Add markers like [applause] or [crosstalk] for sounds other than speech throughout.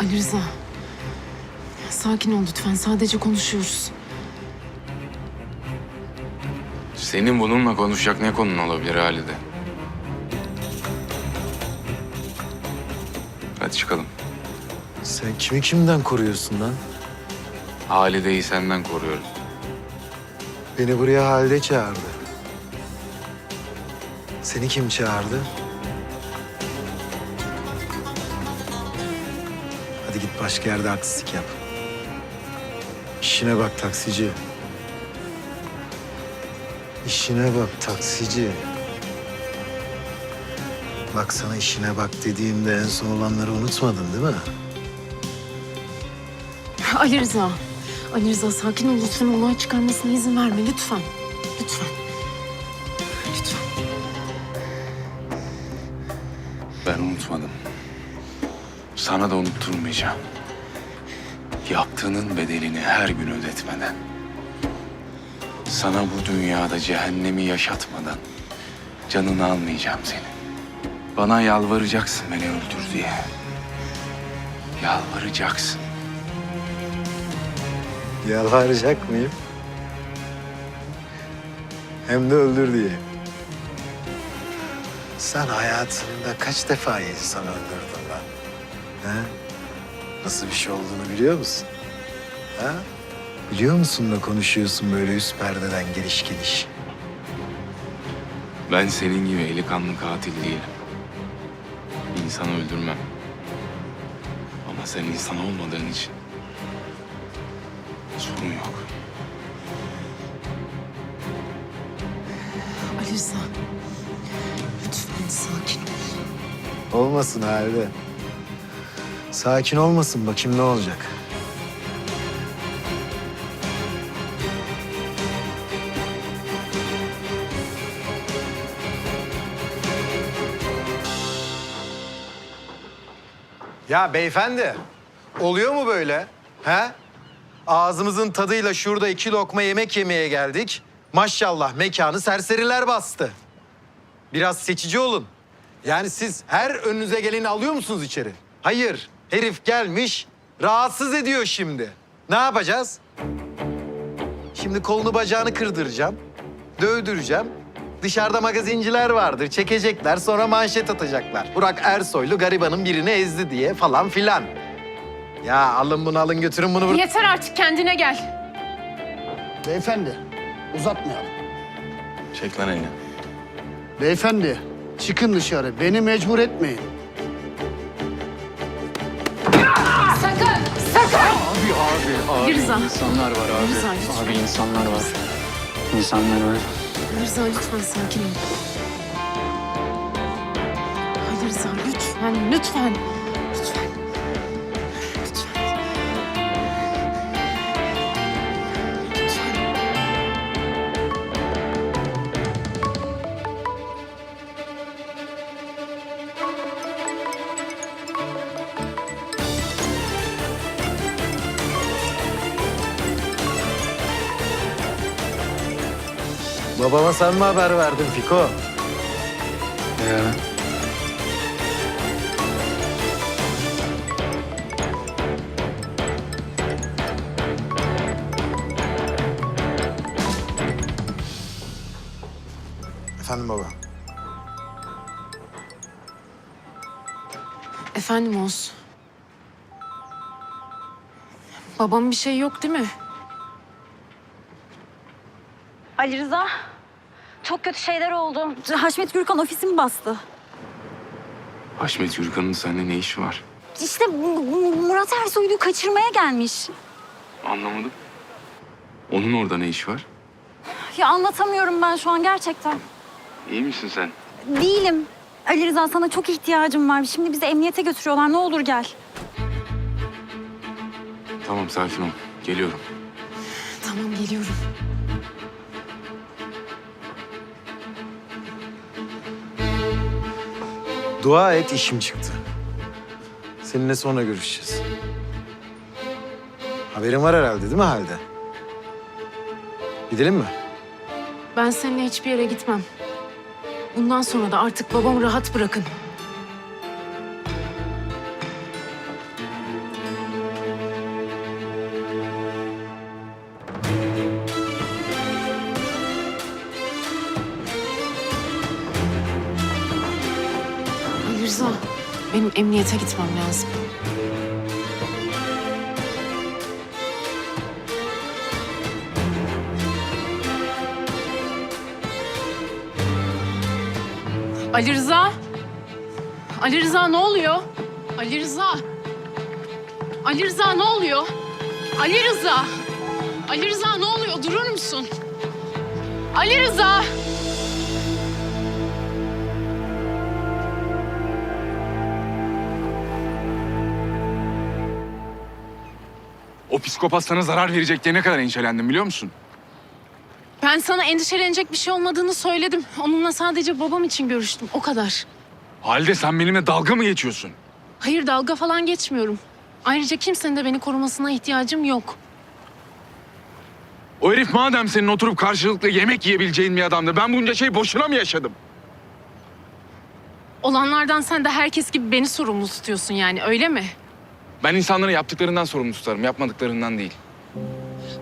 Ali Rıza. Sakin ol lütfen. Sadece konuşuyoruz. Senin bununla konuşacak ne konun olabilir Halide? Hadi çıkalım. Sen kimi kimden koruyorsun lan? Halide'yi senden koruyoruz. Beni buraya Halide çağırdı. Seni kim çağırdı? Hadi git başka yerde artistlik yap. İşine bak taksici. İşine bak taksici. Bak sana işine bak dediğimde en son olanları unutmadın değil mi? [laughs] Ali Rıza. Ali Rıza sakin ol lütfen. Olay çıkarmasına izin verme lütfen. Lütfen. Lütfen. Ben unutmadım. Sana da unutturmayacağım. Yaptığının bedelini her gün ödetmeden. Sana bu dünyada cehennemi yaşatmadan canını almayacağım seni. Bana yalvaracaksın beni öldür diye. Yalvaracaksın. Yalvaracak mıyım? Hem de öldür diye. Sen hayatında kaç defa insan öldürdün lan? He? Nasıl bir şey olduğunu biliyor musun? Ha? Biliyor musun da konuşuyorsun böyle üst perdeden geliş geliş. Ben senin gibi eli kanlı katil değilim. İnsan öldürmem. Ama sen insan olmadığın için sorun yok. Ali Rıza. Lütfen sakin ol. Olmasın halde. Sakin olmasın bakayım ne olacak. Ya beyefendi, oluyor mu böyle? He? Ağzımızın tadıyla şurada iki lokma yemek yemeye geldik. Maşallah mekanı serseriler bastı. Biraz seçici olun. Yani siz her önünüze geleni alıyor musunuz içeri? Hayır. Herif gelmiş, rahatsız ediyor şimdi. Ne yapacağız? Şimdi kolunu bacağını kırdıracağım. Dövdüreceğim. Dışarıda magazinciler vardır. Çekecekler sonra manşet atacaklar. Burak Ersoylu garibanın birini ezdi diye falan filan. Ya alın bunu alın götürün bunu. bur- Yeter artık kendine gel. Beyefendi, uzatmayalım. Çek lan elini. Beyefendi, çıkın dışarı. Beni mecbur etmeyin. Abi Rıza. insanlar var abi. Lütfen. Abi insanlar var. İnsanlar var. Ali Rıza lütfen sakin ol. Ali Rıza lütfen. Lütfen. Babama sen mi haber verdin Fiko? Ya. Efendim baba. Efendim Oğuz. Babam bir şey yok değil mi? Ali Rıza, çok kötü şeyler oldu. Haşmet Gürkan ofisimi bastı. Haşmet Yurkan'ın seninle ne işi var? İşte Murat Ersoy'u kaçırmaya gelmiş. Anlamadım. Onun orada ne işi var? Ya anlatamıyorum ben şu an gerçekten. İyi misin sen? Değilim. Ali Rıza sana çok ihtiyacım var. Şimdi bizi emniyete götürüyorlar. Ne olur gel. Tamam sakin ol. Geliyorum. Tamam geliyorum. Dua et işim çıktı. Seninle sonra görüşeceğiz. Haberin var herhalde değil mi halde? Gidelim mi? Ben seninle hiçbir yere gitmem. Bundan sonra da artık babamı rahat bırakın. Benim emniyete gitmem lazım. Ali Rıza? Ali Rıza ne oluyor? Ali Rıza? Ali Rıza ne oluyor? Ali Rıza! Ali Rıza ne oluyor? Durur musun? Ali Rıza! Psikopat sana zarar verecek diye ne kadar endişelendim biliyor musun? Ben sana endişelenecek bir şey olmadığını söyledim. Onunla sadece babam için görüştüm. O kadar. Halde sen benimle dalga mı geçiyorsun? Hayır dalga falan geçmiyorum. Ayrıca kimsenin de beni korumasına ihtiyacım yok. O herif madem senin oturup karşılıklı yemek yiyebileceğin bir adamdı. Ben bunca şey boşuna mı yaşadım? Olanlardan sen de herkes gibi beni sorumlu tutuyorsun yani öyle mi? Ben insanları yaptıklarından sorumlu tutarım, yapmadıklarından değil.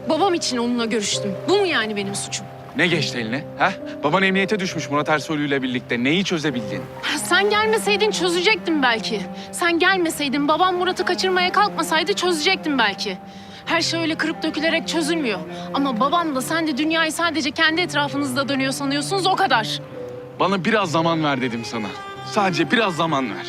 Babam için onunla görüştüm. Bu mu yani benim suçum? Ne geçti eline? Ha? Baban emniyete düşmüş Murat Ersoylu ile birlikte. Neyi çözebildin? Sen gelmeseydin çözecektim belki. Sen gelmeseydin babam Murat'ı kaçırmaya kalkmasaydı çözecektim belki. Her şey öyle kırıp dökülerek çözülmüyor. Ama babam da sen de dünyayı sadece kendi etrafınızda dönüyor sanıyorsunuz o kadar. Bana biraz zaman ver dedim sana. Sadece biraz zaman ver.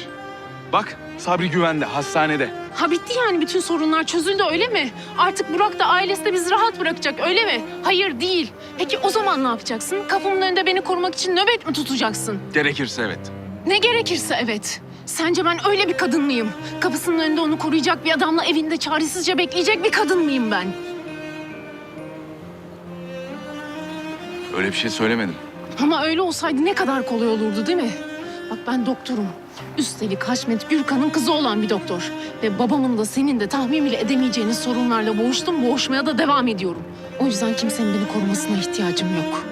Bak Sabri güvende, hastanede. Ha bitti yani bütün sorunlar çözüldü öyle mi? Artık Burak da ailesi de bizi rahat bırakacak öyle mi? Hayır değil. Peki o zaman ne yapacaksın? Kapımın önünde beni korumak için nöbet mi tutacaksın? Gerekirse evet. Ne gerekirse evet. Sence ben öyle bir kadın mıyım? Kapısının önünde onu koruyacak bir adamla evinde çaresizce bekleyecek bir kadın mıyım ben? Öyle bir şey söylemedim. Ama öyle olsaydı ne kadar kolay olurdu değil mi? Bak ben doktorum. Üstelik Haşmet Gürkan'ın kızı olan bir doktor. Ve babamın da senin de tahmin bile edemeyeceğiniz sorunlarla boğuştum, boğuşmaya da devam ediyorum. O yüzden kimsenin beni korumasına ihtiyacım yok.